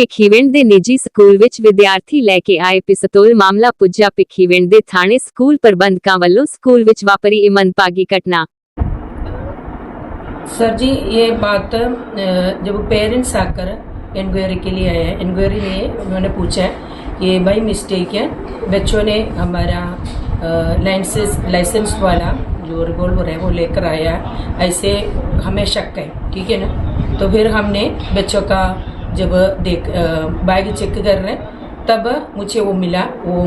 ਭਿੱਖੀਵਿੰਡ ਦੇ ਨਿੱਜੀ ਸਕੂਲ ਵਿੱਚ ਵਿਦਿਆਰਥੀ ਲੈ ਕੇ ਆਏ ਪਿਸਤੌਲ ਮਾਮਲਾ ਪੁੱਜਾ ਭਿੱਖੀਵਿੰਡ ਦੇ ਥਾਣੇ ਸਕੂਲ ਪ੍ਰਬੰਧਕਾਂ ਵੱਲੋਂ ਸਕੂਲ ਵਿੱਚ ਵਾਪਰੀ ਇਹ ਮੰਦਭਾਗੀ ਘਟਨਾ सर जी ये बात अ, जब पेरेंट्स आकर इंक्वायरी के लिए आए हैं इंक्वायरी में उन्होंने पूछा है ये भाई मिस्टेक है बच्चों ने हमारा लाइसेंस लाइसेंस वाला जो रिवॉल्वर है वो लेकर आया है ऐसे हमें शक है ठीक है ना तो फिर हमने बच्चों का जब देख बैग चेक कर रहे तब मुझे वो मिला। वो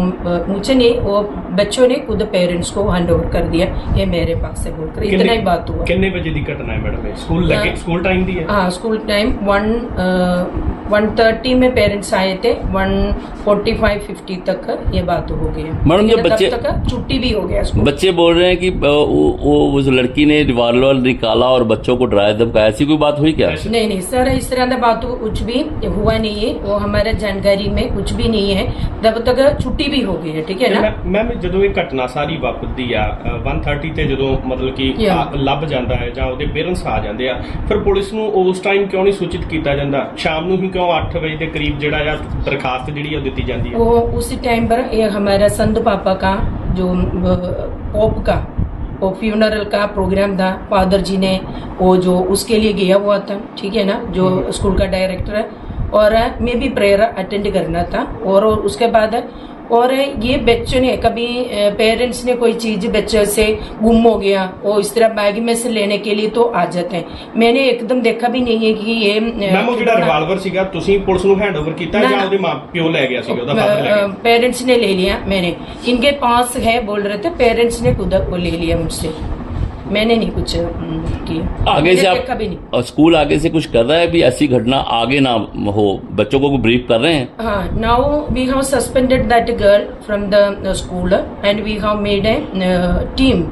मुझे ने वो बच्चों ने खुद पेरेंट्स को हैंड ओवर कर दिया ये मेरे पास से बोलकर। इतना ही बात हुआ। कितने बजे दिक्कत घटना है मैडम स्कूल हाँ। लगे स्कूल टाइम दी है हाँ school time one one thirty में पेरेंट्स आए थे वन फोर्टी फाइव फिफ्टी तक ये बात हो गई है। मैडम, ये तब बच्चे- तक छुट्टी भी हो गया स्कूल बच्चे बोल रहे हैं कि अ, वो, वो उस लड़की ने रिवॉल्वर निकाला और बच्चों को डराया धमकाया ऐसी कोई बात हुई क्या नहीं नहीं सर इस तरह का बात कुछ भी हुआ नहीं है वो हमारे जानकारी में कुछ भी नहीं है तब तक छुट्टी भी हो गई है ठीक है ना ਮੈਮ ਜਦੋਂ ਇਹ ਘਟਨਾ ਸਾਰੀ ਵਾਪਰਦੀ ਆ ਅ, 130 ਤੇ ਜਦੋਂ ਮਤਲਬ ਕਿ Yeah. ਆ- ਲੱਭ ਜਾਂਦਾ ਹੈ ਜਾਂ ਉਹਦੇ ਪੇਰੈਂਟਸ ਆ ਜਾਂਦੇ ਆ ਫਿਰ ਪੁਲਿਸ ਨੂੰ ਉਸ ਟਾਈਮ ਕਿਉਂ ਨਹੀਂ ਸੂਚਿਤ ਕੀਤਾ ਜਾਂਦਾ ਸ਼ਾਮ ਨੂੰ ਹੀ ਕਿਉਂ 8 ਵਜੇ ਦੇ ਕਰੀਬ ਜਿਹੜਾ ਆ ਦਰਖਾਸਤ ਜਿਹੜੀ ਆ ਉਹ ਦਿੱਤੀ ਜਾਂਦੀ ਹੈ वो उसी टाइम पर ये हमारा संत पापा का जो पोप का वो फ्यूनरल का प्रोग्राम था फादर जी ने वो जो उसके लिए गया हुआ था ठीक है ना जो स्कूल का डायरेक्टर है और मैं भी प्रेयर अटेंड करना था और उसके बाद और ये बच्चों ने कभी पेरेंट्स ने कोई चीज बच्चे से गुम हो गया वो इस तरह बैग में से लेने के लिए तो आ जाते हैं मैंने एकदम देखा भी नहीं है कि ये ਮੈਮ ਉਹ ਜਿਹੜਾ ਰਿਵਾਲਵਰ ਸੀਗਾ ਤੁਸੀਂ ਪੁਲਿਸ ਨੂੰ ਹੈਂਡਓਵਰ ਕੀਤਾ ਨਾ, ਜਾਂ ਨਾ। ਉਹਦੇ ਮਾਂ ਪਿਓ ਲੈ ਗਿਆ ਸੀਗਾ ਉਹਦਾ ਫਾਦਰ ਲੈ ਗਿਆ पेरेंट्स ने ले लिया मैंने इनके पास है बोल रहे थे पेरेंट्स ने खुद को ले लिया मुझसे मैंने नहीं कुछ किया आगे से आप कभी नहीं। स्कूल आगे से कुछ कर रहा है? अभी ऐसी घटना आगे ना हो? बच्चों को ब्रीफ कर रहे हैं? Now we have suspended that girl from the school and we have made a team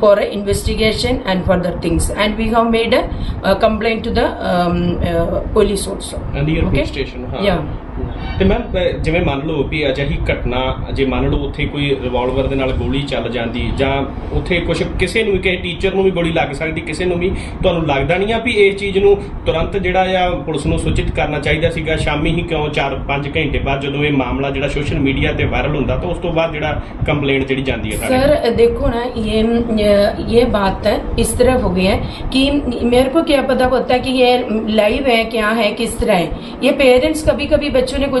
for investigation and for things and we have made a complain to the police also ਤੇ ma'am ਜਿਵੇਂ ਮੰਨ ਲਓ ਵੀ ਅਜਿਹੀ ਘਟਨਾ ਜੇ ਮੰਨ ਲਓ ਉੱਥੇ ਕੋਈ ਰਿਵਾਲਵਰ ਦੇ ਨਾਲ ਗੋਲੀ ਚੱਲ ਜਾਂਦੀ ਜਾਂ ਉੱਥੇ ਕੁਝ ਕਿਸੇ ਨੂੰ ਵੀ ਕਿਸੇ ਟੀਚਰ ਨੂੰ ਵੀ ਗੋਲੀ ਲੱਗ ਸਕਦੀ ਕਿਸੇ ਨੂੰ ਵੀ ਤੁਹਾਨੂੰ ਲੱਗਦਾ ਨਹੀਂ ਆ ਵੀ ਇਸ ਚੀਜ਼ ਨੂੰ ਤੁਰੰਤ ਜਿਹੜਾ ਆ ਪੁਲਿਸ ਨੂੰ ਸੂਚਿਤ ਕਰਨਾ ਚਾਹੀਦਾ ਸੀਗਾ ਸ਼ਾਮੀ ਹੀ ਕਿਉਂ 4-5 ਘੰਟੇ ਬਾਅਦ ਜਦੋਂ ਇਹ ਮਾਮਲਾ ਜਿਹੜਾ ਸੋਸ਼ਲ ਮੀਡੀਆ ਤੇ ਵਾਇਰਲ ਹੁੰਦਾ ਤਾਂ ਉਸ ਤੋਂ ਬਾਅਦ ਜਿਹੜਾ ਕੰਪਲੇਂਟ ਜਿਹੜੀ ਜਾਂਦੀ ਹੈ ਸਾਡੇ सर देखो ना ये ये बात है इस तरह हो गई है कि मेरे को क्या पता होता है कि ये लाइव है क्या है किस तरह है ये पेरेंट्स कभी कभी बच्चों ने कुछ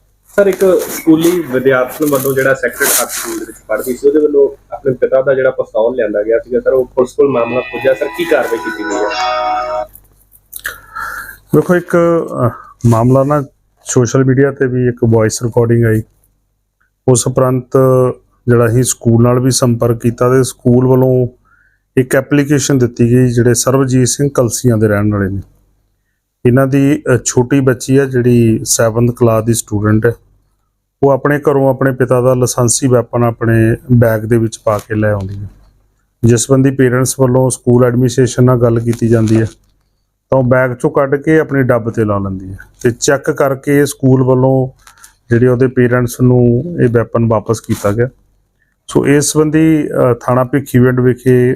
ਸਰ, ਇੱਕ ਸਕੂਲੀ ਵਿਦਿਆਰਥਣ ਵੱਲੋਂ ਜਿਹੜਾ ਸੈਕਰਡ ਹਾਰਟ ਸਕੂਲ ਦੇ ਵਿੱਚ ਪੜ੍ਹਦੀ ਸੀ, ਉਹਦੇ ਵੱਲੋਂ ਆਪਣੇ ਪਿਤਾ ਦਾ ਜਿਹੜਾ ਪਿਸਤੌਲ ਲਿਆਂਦਾ ਗਿਆ ਸੀਗਾ। ਸਰ, ਉਹ ਪੁਲਿਸ ਕੋਲ ਮਾਮਲਾ ਪੁੱਜਾ ਸਰ, ਕੀ ਕਾਰਵਾਈ ਕੀਤੀ ਗਈ ਹੈ? ਵੇਖੋ ਇੱਕ ਮਾਮਲਾ ਨਾ ਸੋਸ਼ਲ ਮੀਡੀਆ ਤੇ ਵੀ ਇੱਕ ਵੌਇਸ ਰਿਕਾਰਡਿੰਗ ਆਈ। ਉਸ ਉਪਰੰਤ ਜਿਹੜਾ ਅਸੀਂ ਸਕੂਲ ਨਾਲ ਵੀ ਸੰਪਰਕ ਕੀਤਾ ਤੇ ਸਕੂਲ ਵੱਲੋਂ ਇੱਕ ਐਪਲੀਕੇਸ਼ਨ ਦਿੱਤੀ ਗਈ, ਜਿਹੜੇ ਸਰਬਜੀਤ ਸਿੰਘ ਕਲਸੀਆਂ ਦੇ ਰਹਿਣ ਵਾਲੇ ਨੇ। ਇਹਨਾਂ ਦੀ ਛੋਟੀ ਬੱਚੀ ਆ ਜਿਹੜੀ 7th ਕਲਾਸ ਦੀ ਸਟੂਡੈਂਟ ਹੈ। ਉਹ ਆਪਣੇ ਘਰੋਂ ਆਪਣੇ ਪਿਤਾ ਦਾ ਲਾਇਸੈਂਸੀ ਵੈਪਨ ਆਪਣੇ ਬੈਗ ਦੇ ਵਿੱਚ ਪਾ ਕੇ ਲੈ ਆਉਂਦੀ ਹੈ। ਜਿਸ ਬੰਦੀ ਪੇਰੈਂਟਸ ਵੱਲੋਂ ਸਕੂਲ ਐਡਮਿਨਿਸਟ੍ਰੇਸ਼ਨ ਨਾਲ ਗੱਲ ਕੀਤੀ ਜਾਂਦੀ ਹੈ, ਤਾਂ ਉਹ ਬੈਗ ਚੋਂ ਕੱਢ ਕੇ ਆਪਣੀ ਡੱਬ ਤੇ ਲਾ ਲੈਂਦੀ ਹੈ ਤੇ ਚੈੱਕ ਕਰਕੇ ਸਕੂਲ ਵੱਲੋਂ ਜਿਹੜੇ ਉਹਦੇ ਪੇਰੈਂਟਸ ਨੂੰ ਇਹ ਵੈਪਨ ਵਾਪਸ ਕੀਤਾ ਗਿਆ। ਸੋ ਇਸ ਸੰਬੰਧੀ ਥਾਣਾ ਭਿੱਖੀਵਿੰਡ ਵਿਖੇ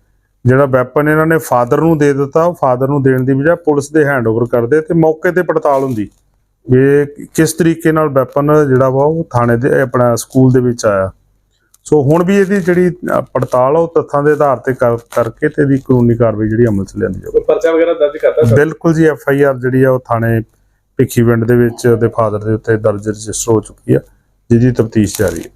ਜਿਹੜਾ ਵੈਪਨ ਇਹਨਾਂ ਨੇ ਫਾਦਰ ਨੂੰ ਦੇ ਦਿੱਤਾ ਉਹ ਫਾਦਰ ਨੂੰ ਦੇਣ ਦੀ ਬਜਾਏ ਪੁਲਿਸ ਦੇ ਹੈਂਡਓਵਰ ਕਰਦੇ ਤੇ ਮੌਕੇ ਤੇ ਪੜਤਾਲ ਹੁੰਦੀ। ਵੀ ਇਹ ਕਿਸ ਤਰੀਕੇ ਨਾਲ ਵੈਪਨ ਜਿਹੜਾ ਵਾ ਉਹ ਥਾਣੇ ਦੇ ਆਪਣਾ ਸਕੂਲ ਦੇ ਵਿੱਚ ਆਇਆ। ਸੋ ਹੁਣ ਵੀ ਇਹਦੀ ਜਿਹੜੀ ਪੜਤਾਲ ਉਹ ਤੱਥਾਂ ਦੇ ਆਧਾਰ ਤੇ ਕਰ- ਕਰਕੇ ਤੇ ਇਹਦੀ ਕਾਨੂੰਨੀ ਕਾਰਵਾਈ ਜਿਹੜੀ ਅਮਲ ਚ ਲਿਆਂਦੀ ਜਾਊਗੀ। ਪਰਚਾ ਵਗੈਰਾ ਦਰਜ ਕਰਤਾ ਸਰ? ਬਿਲਕੁਲ ਜੀ ਐਫ ਆਈ ਆਰ ਜਿਹੜੀ ਆ ਉਹ ਥਾਣੇ ਭਿੱਖੀਵਿੰਡ ਦੇ ਵਿੱਚ ਉਹਦੇ ਫਾਦਰ ਦੇ ਉੱਤੇ ਦਰਜ ਰਜਿਸਟਰ ਹੋ ਚੁੱਕੀ ਆ ਜਿਹਦੀ ਤਫਤੀਸ਼ ਜਾਰੀ ਹੈ।